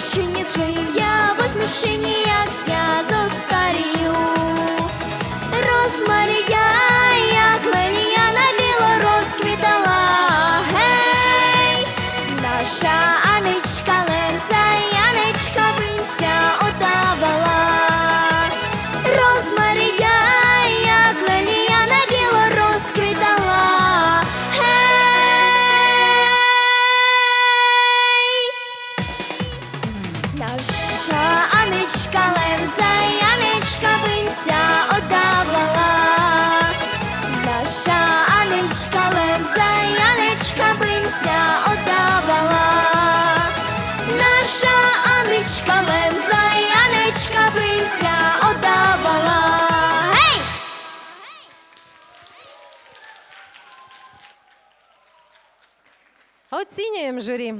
she needs me. Наша Анечка лемза, Янечка вимся одавала. Наша Анечка лемза, Янечка вимся одавала. Наша Анечка лемза, Янечка вимся одавала. Гей! Оцінюємо журі.